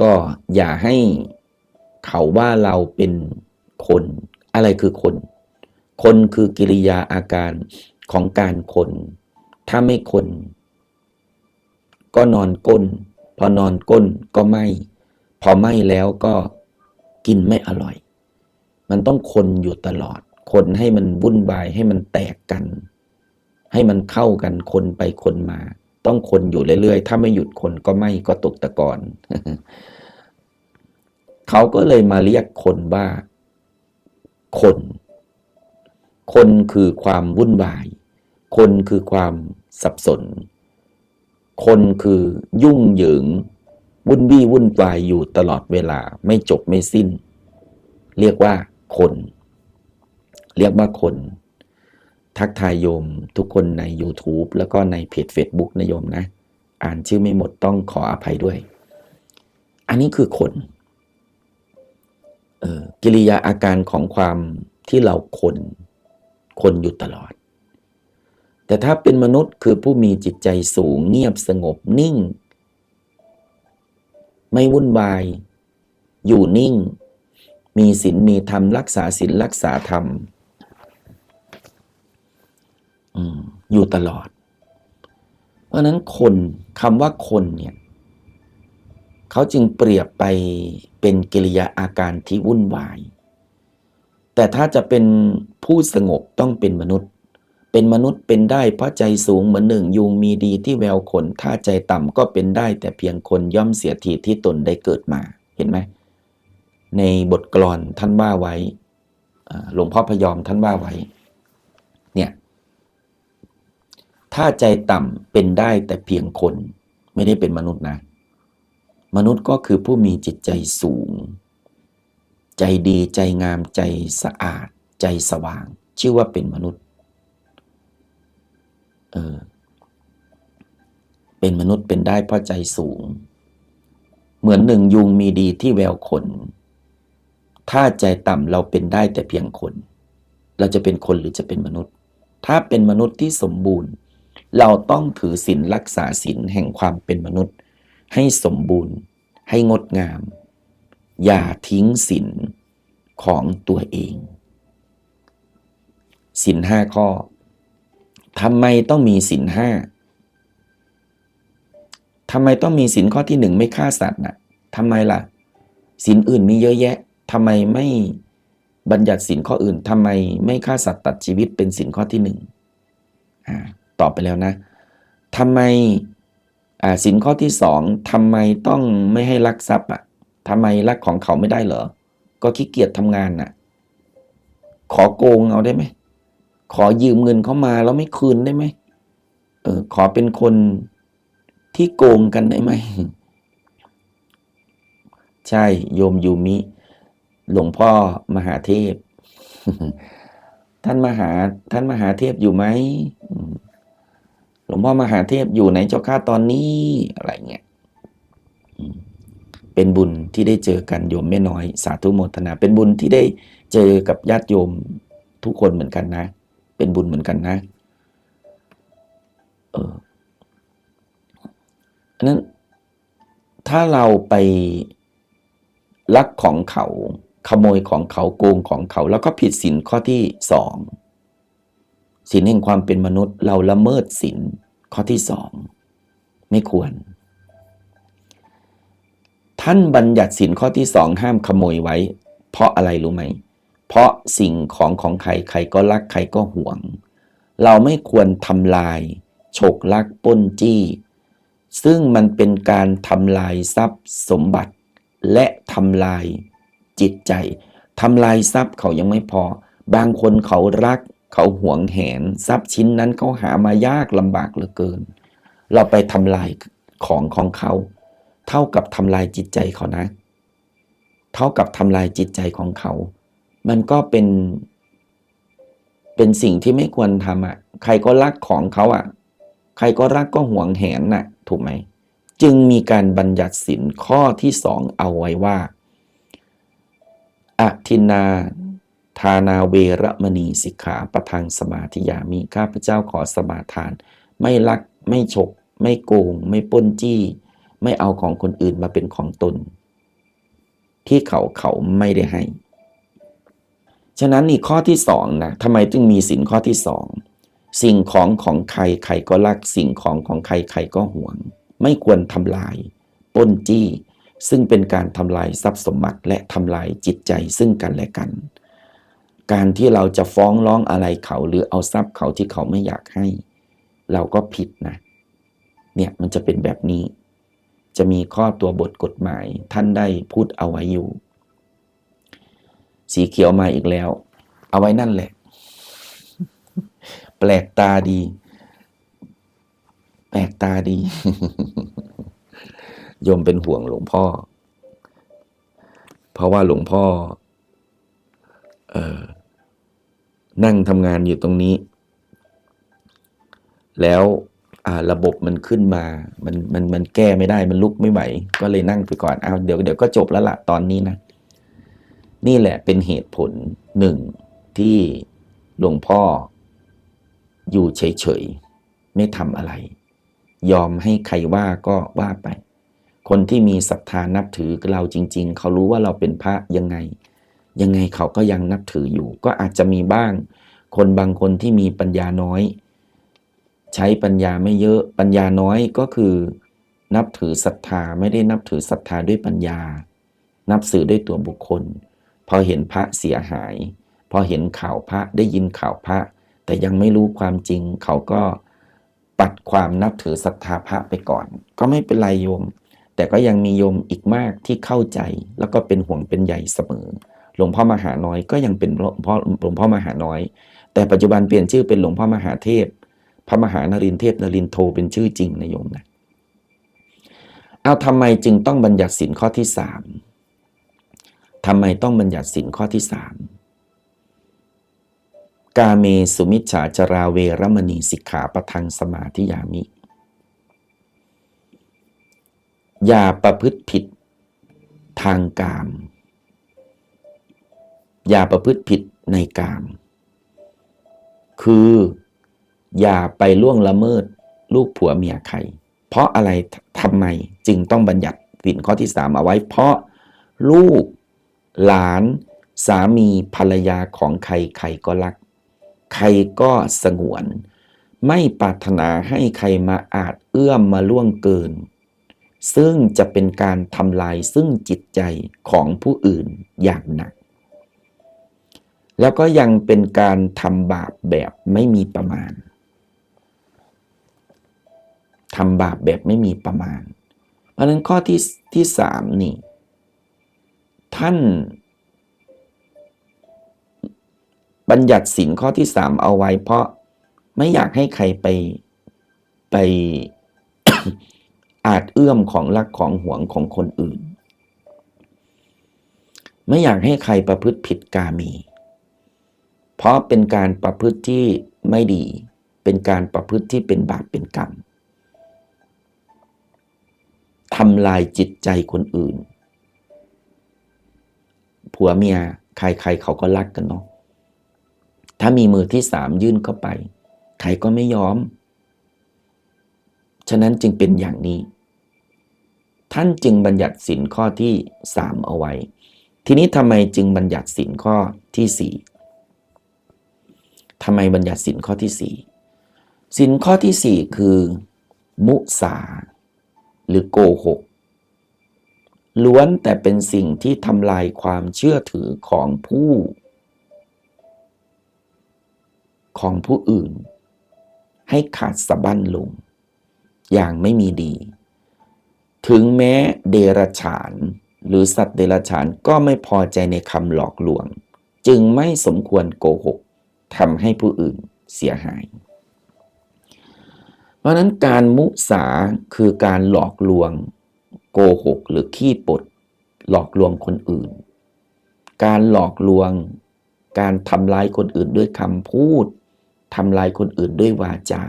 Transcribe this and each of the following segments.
ก็อย่าให้เขาว่าเราเป็นคน อะไรคือคน คนคือกิริยาอาการของการคน ถ้าไม่คน ก็นอนก้น พอนอนก้นก็ไม่พอไม่แล้วก็กินไม่อร่อย มันต้องคนอยู่ตลอด คนให้มันวุ่นวายให้มันแตกกัน ให้มันเข้ากันคนไปคนมา ต้องคนอยู่เรื่อยๆ ถ้าไม่หยุดคนก็ไม่ก็ตกตะกอนเขาก็เลยมาเรียกคนว่าคน คนคือความวุ่นวาย คนคือความสับสน คนคือยุ่งเหยิง วุ่นวี่วุ่นวายอยู่ตลอดเวลาไม่จบไม่สิ้น เรียกว่าคน เรียกว่าคน ทักทายโยมทุกคนใน YouTube แล้วก็ในเพจ Facebook นะโยมนะ อ่านชื่อไม่หมดต้องขออภัยด้วย อันนี้คือคนเออกิริยาอาการของความที่เราคน คนอยู่ตลอด แต่ถ้าเป็นมนุษย์คือผู้มีจิตใจสูงเงียบสงบนิ่ง ไม่วุ่นวาย อยู่นิ่ง มีศีลมีธรรมรักษาศีลรักษาธรรม อยู่ตลอด เพราะนั้นคนคำว่าคนเนี่ยเขาจึงเปรียบไปเป็นกิริยาอาการที่วุ่นวาย แต่ถ้าจะเป็นผู้สงบต้องเป็นมนุษย์ เป็นมนุษย์เป็นได้เพราะใจสูงเหมือนหนึ่งยุงมีดีที่แววคนถ้าใจต่ำก็เป็นได้ แต่เพียงคนย่อมเสียทีที่ตนได้เกิดมา เห็นไหม ในบทกลอนท่านว่าไว้หลวงพ่อพยอมท่านว่าไว้ เนี่ย ถ้าใจต่ำเป็นได้แต่เพียงคน ไม่ได้เป็นมนุษย์นะ มนุษย์ก็คือผู้มีจิตใจสูง ใจดีใจงามใจสะอาด ใจสว่าง ชื่อว่าเป็นมนุษย์เออเป็นมนุษย์เป็นได้เพราะใจสูง เหมือนหนึ่งยุงมีดีที่แววขน ถ้าใจต่ำเราเป็นได้แต่เพียงคน เราจะเป็นคนหรือจะเป็นมนุษย์ ถ้าเป็นมนุษย์ที่สมบูรณ์ เราต้องถือศีลรักษาศีลแห่งความเป็นมนุษย์ ให้สมบูรณ์ ให้งดงาม อย่าทิ้งศีลของตัวเองศีลห้าข้อทำไมต้องมีศีลห้าทำไมต้องมีศีลข้อที่หนึ่งไม่ฆ่าสัตว์น่ะทำไมล่ะศีลอื่นมีเยอะแยะทำไมไม่บัญญัติศีลข้ออื่นทำไมไม่ฆ่าสัตว์ตัดชีวิตเป็นศีลข้อที่หนึ่งอ่า ตอบไปแล้วนะทำไมอ่าศีลข้อที่สองทำไมต้องไม่ให้ลักทรัพย์อะทำไมลักของเขาไม่ได้เหรอ ก็ขี้เกียจทำงานน่ะ ขอโกงเอาได้ไหม ขอยืมเงินเขามาแล้วไม่คืนได้ไหมเออขอเป็นคนที่โกงกันได้ไหม ใช่โยมยูมิ หลวงพ่อมหาเทพ ท่านมหาท่านมหาเทพอยู่ไหม หลวงพ่อมหาเทพอยู่ไหนเจ้าข้าตอนนี้อะไรเงี้ยเป็นบุญที่ได้เจอกันโยมแม่น้อย สาธุโมทนา เป็นบุญที่ได้เจอกับญาติโยมทุกคนเหมือนกันนะ เป็นบุญเหมือนกันนะเอออันนั้น ถ้าเราไปลักของเขาขโมยของเขาโกงของเขา แล้วก็ผิดศีลข้อที่สอง ศีลแห่งความเป็นมนุษย์ เราละเมิดศีลข้อที่สองไม่ควร ท่านบัญญัติศีลข้อที่สองห้ามขโมยไว้ เพราะอะไรรู้ไหม เพราะสิ่งของของใครใครก็รักใครก็หวง เราไม่ควรทำลาย ฉกลักป้นจี้ ซึ่งมันเป็นการทำลายทรัพย์สมบัติ และทำลายจิตใจทำลายทรัพย์เขายังไม่พอ บางคนเขารัก เขาหวงแหนทรัพย์ชิ้นนั้นเขาหามายากลำบากเหลือเกิน เราไปทำลายของของเขา เท่ากับทำลายจิตใจเขานะ เท่ากับทำลายจิตใจของเขา มันก็เป็น เป็นสิ่งที่ไม่ควรทำอะ ใครก็รักของเขาอะ ใครก็รักก็หวงแหนน่ะ ถูกไหม จึงมีการบัญญัติสินข้อที่สองเอาไว้ว่าอทินนา ทานาเวรมณีสิกขาประทังสมาธิยามิข้าพเจ้าขอสมาทาน ไม่ลักไม่ฉก ไม่โกง ไม่ป้นจี้ ไม่เอาของคนอื่นมาเป็นของตน ที่เขาเขาไม่ได้ให้ ฉะนั้นนี่ข้อที่สองนะทำไมจึงมีสินข้อที่สองสิ่งของของใครใครก็รัก สิ่งของของใครใครก็หวง ไม่ควรทำลายป้นจี้ ซึ่งเป็นการทำลายทรัพย์สมบัติและทำลายจิตใจซึ่งกันและกัน การที่เราจะฟ้องร้องอะไรเขาหรือเอาทรัพย์เขาที่เขาไม่อยากให้ เราก็ผิดนะ เนี่ยมันจะเป็นแบบนี้ จะมีข้อตัวบทกฎหมายท่านได้พูดเอาไว้อยู่ สีเขียวมาอีกแล้ว เอาไว้นั่นแหละ แปลกตาดี แปลกตาดี โยมเป็นห่วงหลวงพ่อ เพราะว่าหลวงพ่อเออ นั่งทำงานอยู่ตรงนี้ แล้วระบบมันขึ้นมา มันมันมันแก้ไม่ได้มันลุกไม่ไหว ก็เลยนั่งไปก่อนเอาเดี๋ยวเดี๋ยวก็จบแล้วละตอนนี้นะ นี่แหละเป็นเหตุผลหนึ่งที่หลวงพ่อ อยู่เฉยๆ ไม่ทำอะไร ยอมให้ใครว่าก็ว่าไป คนที่มีศรัทธานับถือเราจริง ๆ เขารู้ว่าเราเป็นพระยังไง ยังไงเขาก็ยังนับถืออยู่ ก็อาจจะมีบ้าง คนบางคนที่มีปัญญาน้อย ใช้ปัญญาไม่เยอะปัญญาน้อยก็คือ นับถือศรัทธาไม่ได้นับถือศรัทธาด้วยปัญญา นับสื่อด้วยตัวบุคคล พอเห็นพระเสียหาย พอเห็นข่าวพระได้ยินข่าวพระ แต่ยังไม่รู้ความจริง เขาก็ปัดความนับถือศรัทธาพระไปก่อน ก็ไม่เป็นไรโยม แต่ก็ยังมีโยมอีกมากที่เข้าใจแล้วก็เป็นห่วงเป็นใยเสมอ หลวงพ่อมหาน้อยก็ยังเป็นหลวงพ่อหลวงพ่อมหาน้อย แต่ปัจจุบันเปลี่ยนชื่อเป็นหลวงพ่อมหาเทพ พระมหานรินเทพนรินโทเป็นชื่อจริงนะโยมนะเอาทำไมจึงต้องบัญญัติสินข้อที่สามทำไมต้องบัญญัติสินข้อที่สามกาเมสุมิจฉาจราเวรมณีสิกขาปะทังสมาธิยามิ อย่าประพฤติผิดทางกาม อย่าประพฤติผิดในกาม คืออย่าไปล่วงละเมิดลูกผัวเมียใคร เพราะอะไรทำไมจึงต้องบัญญัติสินข้อที่สามเอาไว้ เพราะลูกหลานสามีภรรยาของใครใครก็รัก ใครก็สงวน ไม่ปรารถนาให้ใครมาอาจเอื้อมมาล่วงเกิน ซึ่งจะเป็นการทำลายซึ่งจิตใจของผู้อื่นอย่างหนัก แล้วก็ยังเป็นการทำบาปแบบไม่มีประมาณทำบาปแบบไม่มีประมาณ เพราะนั้นข้อที่ที่สามนี่ ท่านบัญญัติสินข้อที่สามเอาไว้ เพราะไม่อยากให้ใครไปไปอาจเอื้อมของรักของหวงของคนอื่น ไม่อยากให้ใครประพฤติผิดกามี เพราะเป็นการประพฤติที่ไม่ดี เป็นการประพฤติที่เป็นบาปเป็นกรรมทำลายจิตใจคนอื่น ผัวเมียใครๆเขาก็รักกันเนาะ ถ้ามีมือที่สามยื่นเข้าไป ใครก็ไม่ยอม ฉะนั้นจึงเป็นอย่างนี้ ท่านจึงบัญญัติสินข้อที่สามเอาไว้ ทีนี้ทำไมจึงบัญญัติสินข้อที่สี่ ทำไมบัญญัติสินข้อที่สี่สินข้อที่สี่คือ มุสา หรือโกหก ล้วนแต่เป็นสิ่งที่ทำลายความเชื่อถือของผู้ ของผู้อื่น ให้ขาดสะบั้นลง อย่างไม่มีดี ถึงแม้เดรฉานหรือสัตว์เดรัจฉานก็ไม่พอใจในคำหลอกลวง จึงไม่สมควรโกหก ทำให้ผู้อื่นเสียหาย เพราะนั้นการมุสาคือการหลอกลวง โกหกหรือขี้ปด หลอกลวงคนอื่น การหลอกลวง การทำลายคนอื่นด้วยคำพูดทำลายคนอื่นด้วยวาจา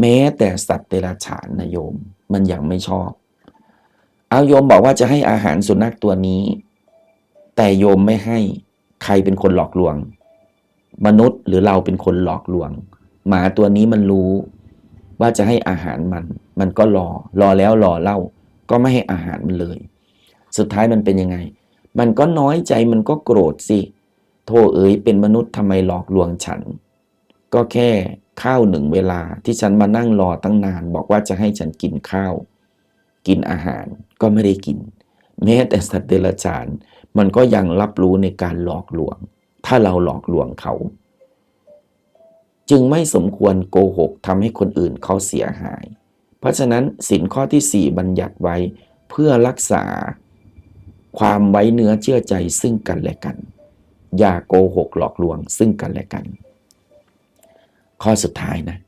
แม้แต่สัตว์เดรัจฉานนะโยม มันยังไม่ชอบ เอาโยมบอกว่าจะให้อาหารสุนัขตัวนี้ แต่โยมไม่ให้ใครเป็นคนหลอกลวง มนุษย์หรือเราเป็นคนหลอกลวง หมาตัวนี้มันรู้ว่าจะให้อาหารมัน มันก็รอ รอแล้วรอเล่า ก็ไม่ให้อาหารมันเลย สุดท้ายมันเป็นยังไง มันก็น้อยใจมันก็โกรธสิโทเอ๋ยเป็นมนุษย์ทำไมหลอกลวงฉัน ก็แค่ข้าวหนึ่งเวลาที่ฉันมานั่งรอตั้งนาน บอกว่าจะให้ฉันกินข้าว กินอาหารก็ไม่ได้กิน แม้แต่สัตว์เดรัจฉาน มันก็ยังรับรู้ในการหลอกลวง ถ้าเราหลอกลวงเขา จึงไม่สมควรโกหกทำให้คนอื่นเขาเสียหาย เพราะฉะนั้นสินข้อที่สี่บัญญัติไว้เพื่อรักษา ความไว้เนื้อเชื่อใจซึ่งกันและกัน อย่าโกหกหลอกลวงซึ่งกันและกัน ข้อสุดท้ายนะ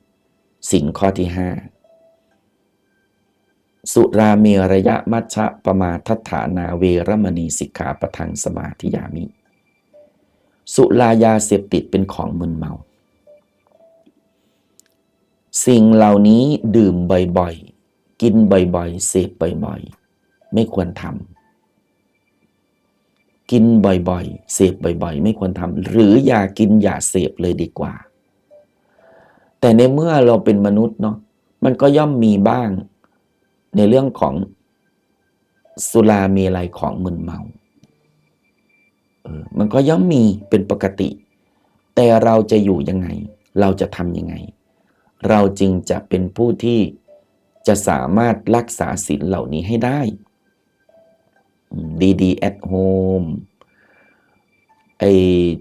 สินข้อที่ห้าสุราเมระยะมัชฌะปมาทัฏฐานาเวรมณีสิกขาปะทังสมาธิยามิ สุรายาเสพติดเป็นของมึนเมา สิ่งเหล่านี้ดื่มบ่อยๆ กินบ่อยๆ เสพบ่อยๆ ไม่ควรทำ กินบ่อยๆ เสพบ่อยๆ ไม่ควรทำ หรืออย่ากินอย่าเสพเลยดีกว่า แต่ในเมื่อเราเป็นมนุษย์เนาะ มันก็ย่อมมีบ้างในเรื่องของสุรามีอะไรของมึนเมา มันก็ย่อมมีเป็นปกติ แต่เราจะอยู่ยังไง เราจะทำยังไง เราจึงจะเป็นผู้ที่จะสามารถรักษาศีลเหล่านี้ให้ได้ ดีดี at home ไอ้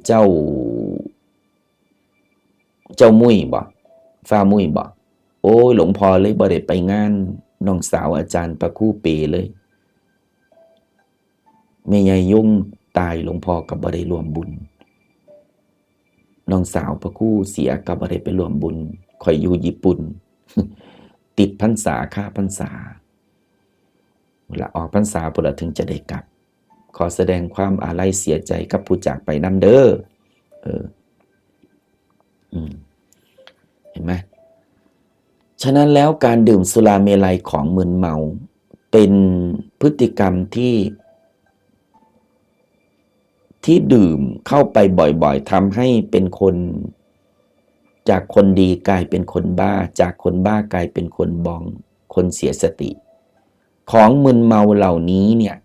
เจ้า เจ้ามุ้ยบ่ฟ้ามุ้ยบ่โอ้ยหลวงพ่อเลยบ่ได้ไปงานน้องสาวอาจารย์ประคู่เปเลยแม่ยายยุ่ง ตายหลวงพ่อกับบ่ได้รวมบุญน้องสาวพระคู่เสียกับบ่ได้ไปรวมบุญคอยอยู่ญี่ปุ่น ติดพรรษาค่าพรรษาเวลาออกพรรษาปุระถึงจะได้กลับ ขอแสดงความอาลัยเสียใจกับผู้จากไปนำเด้อเอออืมเห็นไหมฉะนั้นแล้วการดื่มสุราเมลัยของมึนเมา เป็นพฤติกรรมที่ ที่ดื่มเข้าไปบ่อยๆทำให้เป็นคน จากคนดีกลายเป็นคนบ้า จากคนบ้ากลายเป็นคนบอง คนเสียสติ ของมึนเมาเหล่านี้เนี่ย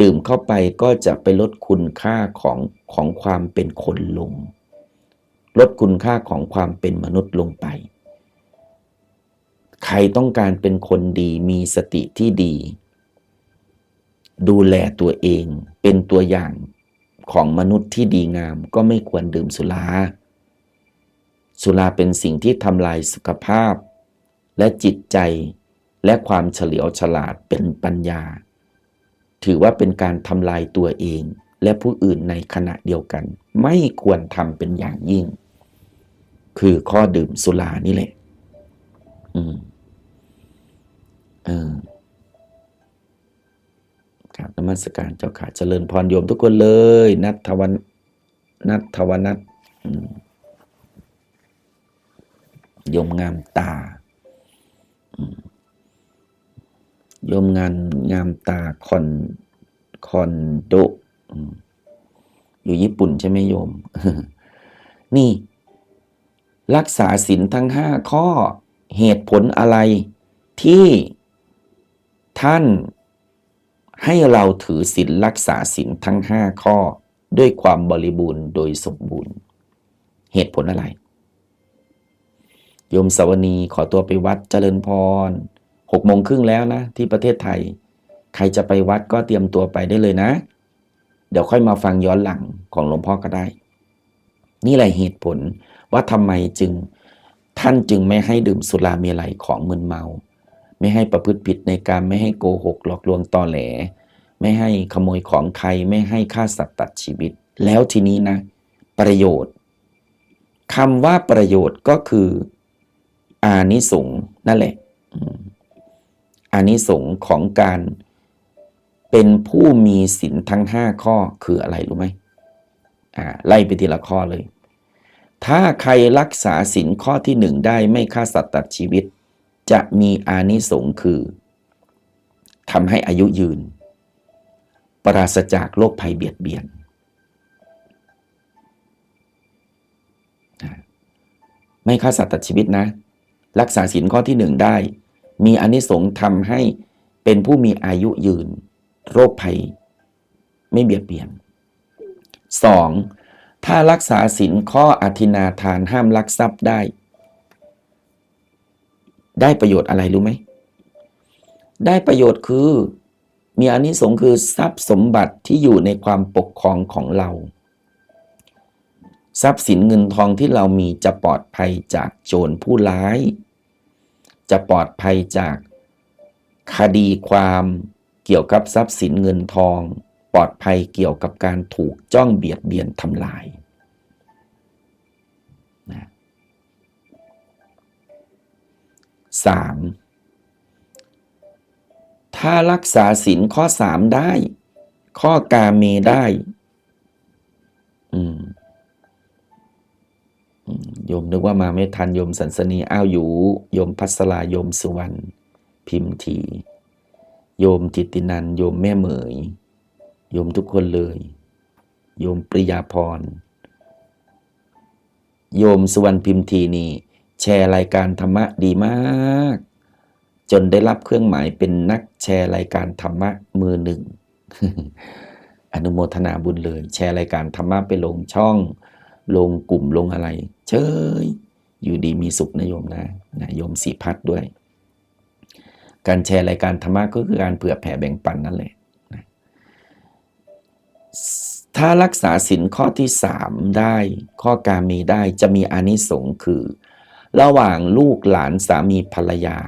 ดื่มเข้าไปก็จะไปลดคุณค่าของของความเป็นคนลง ลดคุณค่าของความเป็นมนุษย์ลงไป ใครต้องการเป็นคนดีมีสติที่ดี ดูแลตัวเองเป็นตัวอย่าง ของมนุษย์ที่ดีงามก็ไม่ควรดื่มสุรา สุราเป็นสิ่งที่ทำลายสุขภาพ และจิตใจและความเฉลียวฉลาดเป็นปัญญา ถือว่าเป็นการทำลายตัวเองและผู้อื่นในขณะเดียวกัน ไม่ควรทำเป็นอย่างยิ่ง คือข้อดื่มสุรานี่แหละ อืม เออ ครับนมัสการเจ้าขาเจริญพรโยมทุกคนเลย นัทวันนัทวนัทยมงามตาโยมงานงามตาคอนคอนโดอยู่ญี่ปุ่นใช่ไหมโยม นี่ รักษาศีลทั้งห้าข้อเหตุผลอะไรที่ท่าน ให้เราถือศีลรักษาศีลทั้งห้าข้อด้วยความบริบูรณ์โดยสมบูรณ์ เหตุผลอะไร โยมสวนีขอตัวไปวัดเจริญพรหกโมงครึ่งแล้วนะ ที่ประเทศไทย ใครจะไปวัดก็เตรียมตัวไปได้เลยนะ เดี๋ยวค่อยมาฟังย้อนหลังของหลวงพ่อก็ได้ นี่แหละเหตุผลว่าทำไมจึง ท่านจึงไม่ให้ดื่มสุราเมลัยของมึนเมา ไม่ให้ประพฤติผิดในการไม่ให้โกหกหลอกลวงตอแหล ไม่ให้ขโมยของใครไม่ให้ฆ่าสัตว์ตัดชีวิต แล้วทีนี้นะ ประโยชน์คำว่าประโยชน์ก็คือ อานิสงส์นั่นแหละอานิสงส์ของการเป็นผู้มีศีลทั้งห้าข้อคืออะไรรู้ไหมอ่าไล่ไปทีละข้อเลย ถ้าใครรักษาศีลข้อที่หนึ่งได้ไม่ฆ่าสัตว์ตัดชีวิต จะมีอานิสงส์คือทำให้อายุยืน ปราศจากโรคภัยเบียดเบียน ไม่ฆ่าสัตว์ตัดชีวิตนะ รักษาศีลข้อที่หนึ่งได้ มีอานิสงส์ทำให้เป็นผู้มีอายุยืน โรคภัย ไม่เบียดเบียนสองถ้ารักษาศีลข้ออธินาทานห้ามลักทรัพย์ได้ ได้ประโยชน์อะไรรู้ไหม ได้ประโยชน์คือ มีอานิสงส์คือทรัพย์สมบัติที่อยู่ในความปกครองของเรา ทรัพย์สินเงินทองที่เรามีจะปลอดภัยจากโจรผู้ร้าย จะปลอดภัยจากคดีความเกี่ยวกับทรัพย์สินเงินทอง ปลอดภัยเกี่ยวกับการถูกจ้องเบียดเบียนทำลาย 3. ถ้ารักษาศีลข้อ 3 ได้ ข้อกาเมได้โยมนึกว่ามาไม่ทันโยมสันสนีอ้าวอยู่โยมพัสลาโยมสุวรรณพิมพ์ที โยมจิตตินันโยมแม่เหมย โยมทุกคนเลย โยมปริยาพร โยมสุวรรณพิมพ์ทีนี่ ชร์รายการธรรมะดีมาก จนได้รับเครื่องหมายเป็นนักแชร์รายการธรรมะมือหนึ่ง อนุโมทนาบุญเลย แชร์รายการธรรมะไปลงช่อง ลงกลุ่มลงอะไร เชยอยู่ดีมีสุขนะโยมนะนะโยมสีพัดด้วย การแชร์รายการธรรมะก็คือการเผื่อแผ่แบ่งปันนั่นแหละนะถ้ารักษาศีลข้อที่สามได้ ข้อการมีได้จะมีอานิสงส์คือ ระหว่างลูกหลานสามีภรรยา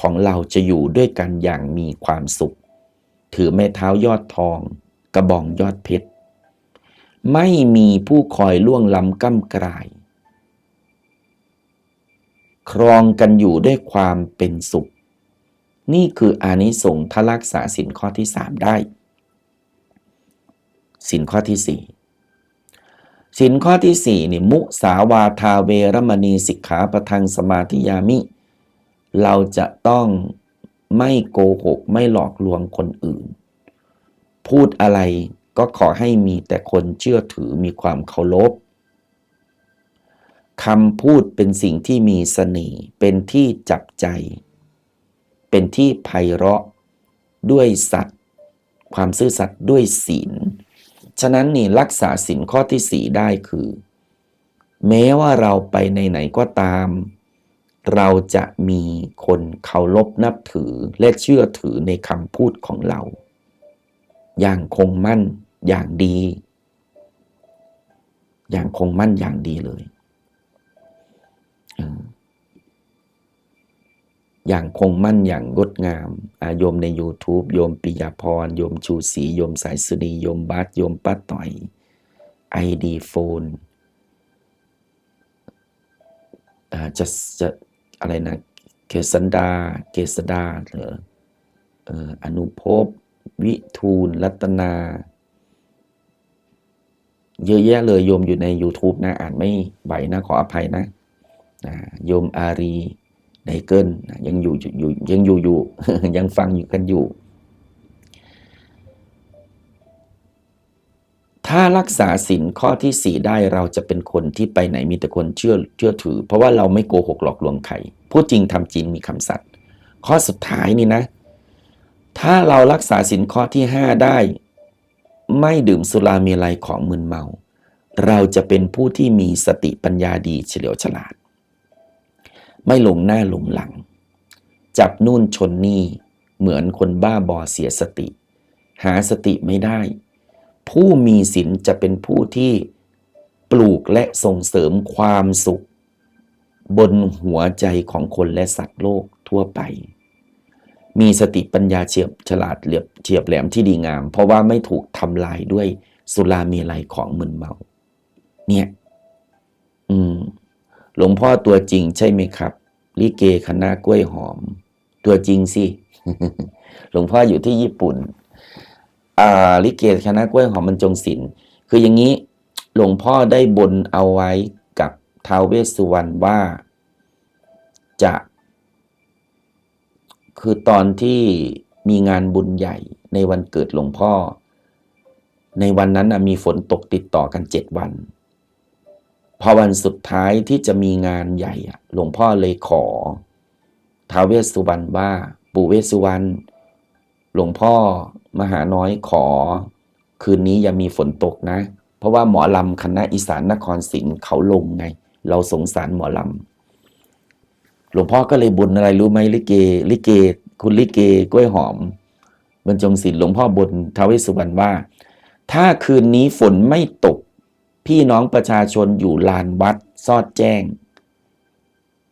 ของเราจะอยู่ด้วยกันอย่างมีความสุข ถือไม้เท้ายอดทอง กระบองยอดเพชร ไม่มีผู้คอยล่วงล้ำก้ำกลาย ครองกันอยู่ด้วยความเป็นสุข นี่คืออานิสงส์ถ้ารักษาสินข้อที่สามได้ สินข้อที่สี่ สินข้อที่สี่นี่มุสาวาทาเวรมณีสิกขาประทังสมาธิยามิ เราจะต้องไม่โกหกไม่หลอกลวงคนอื่น พูดอะไรก็ขอให้มีแต่คนเชื่อถือมีความเคารพคำพูดเป็นสิ่งที่มีเสน่ห์เป็นที่จับใจ เป็นที่ไพเราะด้วยสัตว์ ความซื่อสัตย์ด้วยศีล ฉะนั้นนี่รักษาศีลข้อที่สี่ได้คือ แม้ว่าเราไปในไหนก็ตาม เราจะมีคนเคารพนับถือและเชื่อถือในคำพูดของเรา อย่างคงมั่นอย่างดี อย่างคงมั่นอย่างดีเลย อ อย่างคงมั่นอย่างงดงามอาโยมใน YouTube โยมปิยาพร โยมชูศรีโยมสายสุนีโยมบัสโยมป้าต่อยไอดีโฟนจะจะอะไรนะเกษดาเกษดาเหรออออนุภพวิทูลรัตนา เยอะแยะเลยโยมอยู่ใน YouTube นะ อ่านไม่ไหวนะ ขออภัยนะนะโยมอารี ไดเกิลนยังอยู่อยู่ยังอยู่อยู่ยังฟังอยู่กันอยู่ ถ้ารักษาศีลข้อที่สี่ได้เราจะเป็นคนที่ไปไหนมีแต่คนเชื่อเชื่อถือ เพราะว่าเราไม่โกหกหลอกลวงใครพูดจริงทำจริงมีคำสัตย์ข้อสุดท้ายนี่นะ ถ้าเรารักษาศีลข้อที่ห้าได้ ไม่ดื่มสุราเมลัยของมึนเมา เราจะเป็นผู้ที่มีสติปัญญาดีเฉลียวฉลาด ไม่หลงหน้าหลงหลัง จับนู่นชนนี่เหมือนคนบ้าบอเสียสติ หาสติไม่ได้ ผู้มีศีลจะเป็นผู้ที่ปลูกและส่งเสริมความสุข บนหัวใจของคนและสัตว์โลกทั่วไป มีสติปัญญาเฉียบฉลาดเหลียบเฉียบแหลมที่ดีงาม เพราะว่าไม่ถูกทำลายด้วยสุราเมลัยของมึนเมา เนี่ย อืม หลวงพ่อตัวจริงใช่ไหมครับ ลิเกคณะกล้วยหอม ตัวจริงสิ หลวงพ่ออยู่ที่ญี่ปุ่นอ่าลิเกคณะกล้วยหอมมันจงศิลป์คืออย่างนี้หลวงพ่อได้บนเอาไว้กับท้าวเวสสุวรรณว่าจะ คือตอนที่มีงานบุญใหญ่ในวันเกิดหลวงพ่อ ในวันนั้นมีฝนตกติดต่อกันเจ็ดวัน พอวันสุดท้ายที่จะมีงานใหญ่หลวงพ่อเลยขอท้าวเวสสุวรรณว่า ปู่เวสสุวรรณหลวงพ่อมหาน้อยขอ คืนนี้อย่ามีฝนตกนะ เพราะว่าหมอลำคณะอีสานนครศรีเขาลงไง เราสงสารหมอลำหลวงพ่อก็เลยบุญอะไรรู้ไหมลิเก ลิเก คุณลิเกกล้วยหอมบรรจงศิลป์หลวงพ่อบนท้าวเวสสุวรรณว่า ถ้าคืนนี้ฝนไม่ตก พี่น้องประชาชนอยู่ลานวัดซอดแจ้ง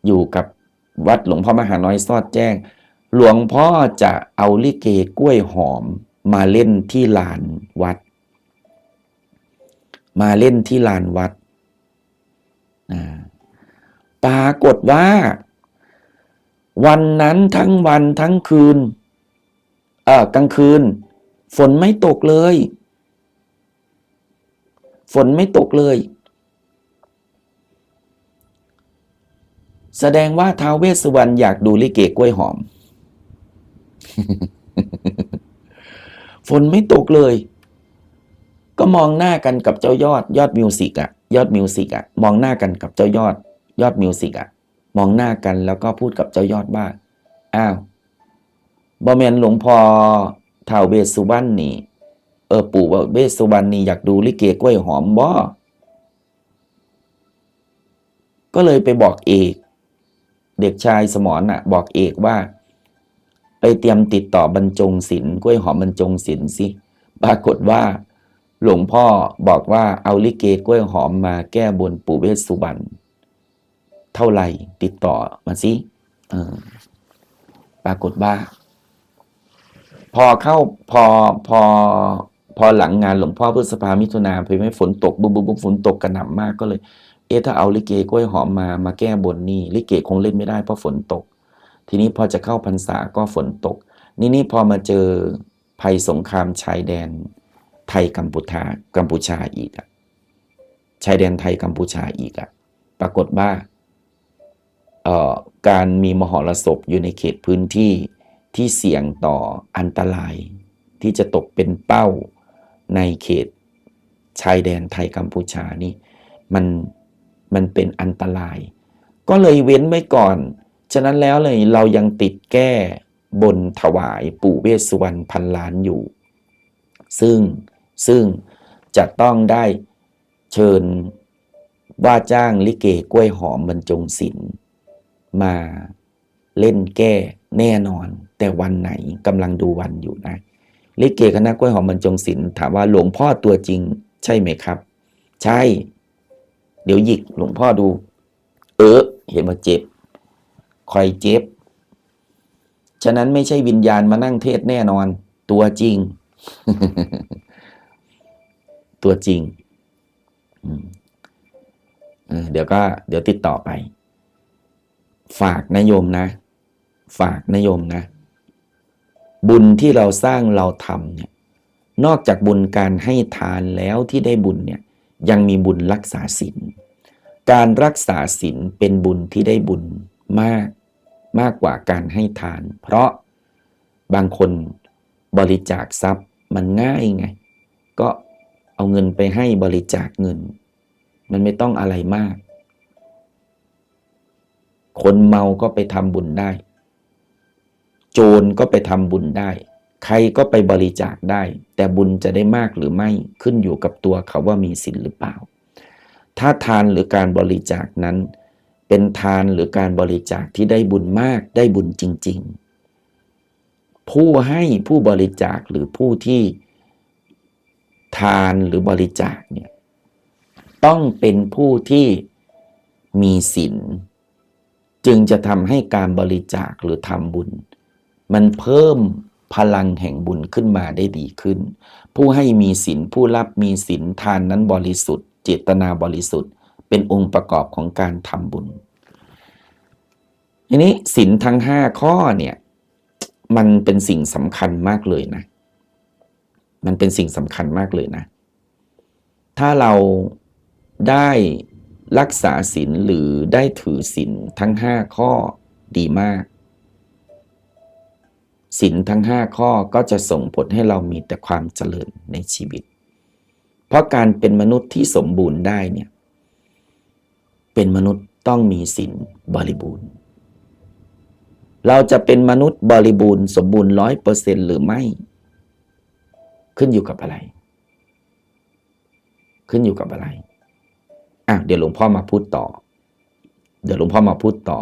อยู่กับวัดหลวงพ่อมหาน้อยซอดแจ้ง หลวงพ่อจะเอาลิเกกล้วยหอมมาเล่นที่ลานวัด มาเล่นที่ลานวัดปรากฏว่า วันนั้นทั้งวันทั้งคืน เออกลางคืน ฝนไม่ตกเลย ฝนไม่ตกเลย แสดงว่าท้าวเวสสุวรรณอยากดูลิเกกล้วยหอม ฝนไม่ตกเลย ก็มองหน้ากันกับเจ้ายอด ยอดมิวสิกอะยอดมิวสิกอะมองหน้ากันกับเจ้ายอด ยอดมิวสิกอะมองหน้ากันแล้วก็พูดกับเจ้ายอดว่าอ้าวบอมแมนหลวงพ่อท้าวเวสสุวรรณนี่ ออปู่ว่าเวสสุวรรณนี่อยากดูลิเกกล้วยหอมบ่ก็เลยไปบอกเอก เด็กชายสมรน่ะ บอกเอกว่า ไปเตรียมติดต่อบรรจงศิลป์กล้วยหอมบรรจงศิลป์สิปรากฏว่า หลวงพ่อบอกว่าเอาลิเกกล้วยหอมมาแก้บนปู่เวสสุวรรณเท่าไหร่ติดต่อมาสิปรากฏว่า พอเข้าพอพอ พอหลังงานหลวงพ่อพฤษภามิถุนาไปไม่ฝนตกบุบบุบบุบฝนตกกระหน่ำมากก็เลย เอ๊ะถ้าเอาลิเกกล้วยหอมมามาแก้บนนี่ลิเกคงเล่นไม่ได้เพราะฝนตก ทีนี้พอจะเข้าพรรษาก็ฝนตก นี่นี่พอมาเจอภัยสงครามชายแดน ไทยกัมพูชากัมพูชาอีกอะชายแดนไทยกัมพูชาอีกอะปรากฏว่าเอ่อการมีมหรสพอยู่ในเขตพื้นที่ที่เสี่ยงต่ออันตราย ที่จะตกเป็นเป้า ในเขตชายแดนไทยกัมพูชานี่มันมันเป็นอันตราย ก็เลยเว้นไว้ก่อน ฉะนั้นแล้วเลยเรายังติดแก้บนถวายปู่เวสสุวรรณพันล้านอยู่ ซึ่งซึ่งจะต้องได้เชิญว่าจ้างลิเกกล้วยหอมบรรจงศิลป์มาเล่นแก้แน่นอน แต่วันไหนกำลังดูวันอยู่นะ ลิเกคณะกล้วยหอมบรรจงศิลป์ถามว่าหลวงพ่อตัวจริง ใช่ไหมครับ ใช่ เดี๋ยวหยิกหลวงพ่อดู เออ เห็นว่าเจ็บคอยเจ็บ ฉะนั้นไม่ใช่วิญญาณมานั่งเทศแน่นอน ตัวจริง ตัวจริงเออเดี๋ยวก็ เดี๋ยวติดต่อไป ฝากนโยมนะ ฝากนโยมนะ บุญที่เราสร้างเราทำเนี่ยนอกจากบุญการให้ทานแล้วที่ได้บุญเนี่ยยังมีบุญรักษาศีลการรักษาศีลเป็นบุญที่ได้บุญมากมากกว่าการให้ทาน เพราะบางคนบริจาคทรัพย์มันง่ายไง ก็เอาเงินไปให้บริจาคเงิน มันไม่ต้องอะไรมาก คนเมาก็ไปทำบุญได้ โจรก็ไปทำบุญได้ ใครก็ไปบริจาคได้ แต่บุญจะได้มากหรือไม่ขึ้นอยู่กับตัวเขาว่ามีศีลหรือเปล่า ถ้าทานหรือการบริจาคนั้น เป็นทานหรือการบริจาคที่ได้บุญมากได้บุญจริง ๆ ผู้ให้ผู้บริจาคหรือผู้ที่ทานหรือบริจาคเนี่ยต้องเป็นผู้ที่มีศีลจึงจะทำให้การบริจาคหรือทำบุญ มันเพิ่มพลังแห่งบุญขึ้นมาได้ดีขึ้น ผู้ให้มีศีลผู้รับมีศีลทานนั้นบริสุทธิ์ เจตนาบริสุทธิ์ เป็นองค์ประกอบของการทำบุญทีนี้ศีลทั้งห้าข้อเนี่ยมันเป็นสิ่งสำคัญมากเลยนะ มันเป็นสิ่งสำคัญมากเลยนะ ถ้าเราได้รักษาศีลหรือได้ถือศีลทั้งห้าข้อดีมาก ศีลทั้งห้าข้อก็จะส่งผลให้เรามีแต่ความเจริญในชีวิต เพราะการเป็นมนุษย์ที่สมบูรณ์ได้เนี่ยเป็นมนุษย์ต้องมีศีลบริบูรณ์ เราจะเป็นมนุษย์บริบูรณ์สมบูรณ์ร้อยเปอร์เซ็นหรือไม่ ขึ้นอยู่กับอะไร ขึ้นอยู่กับอะไรอะเดี๋ยวหลวงพ่อมาพูดต่อ เดี๋ยวหลวงพ่อมาพูดต่อ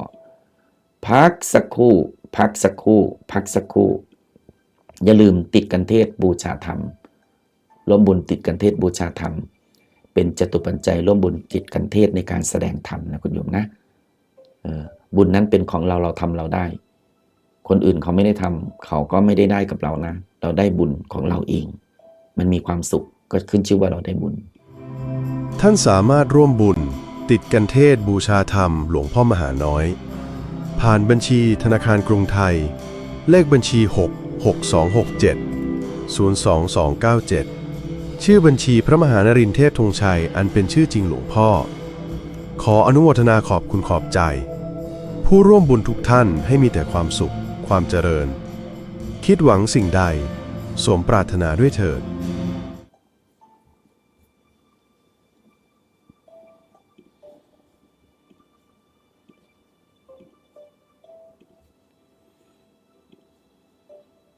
พักสักครู่ พักสักครู่ พักสักครู่ อย่าลืมติดกันเทศบูชาธรรม ร่วมบุญติดกันเทศบูชาธรรม เป็นจตุปัจจัยร่วมบุญติดกันเทศในการแสดงธรรมนะคุณโยมนะออบุญนั้นเป็นของเราเราทำเราได้ คนอื่นเขาไม่ได้ทำเขาก็ไม่ได้ได้กับเรานะ เราได้บุญของเราเอง มันมีความสุขก็ขึ้นชื่อว่าเราได้บุญ ท่านสามารถร่วมบุญ ติดกันเทศบูชาธรรม หลวงพ่อมหาน้อย ผ่านบัญชีธนาคารกรุงไทย เลขบัญชี 6 6267 02297 ชื่อบัญชีพระมหานรินเทพธงชัย อันเป็นชื่อจริงหลวงพ่อ ขออนุโมทนาขอบคุณขอบใจ ผู้ร่วมบุญทุกท่านให้มีแต่ความสุข ความเจริญ คิดหวังสิ่งใด สมปรารถนาด้วยเถิด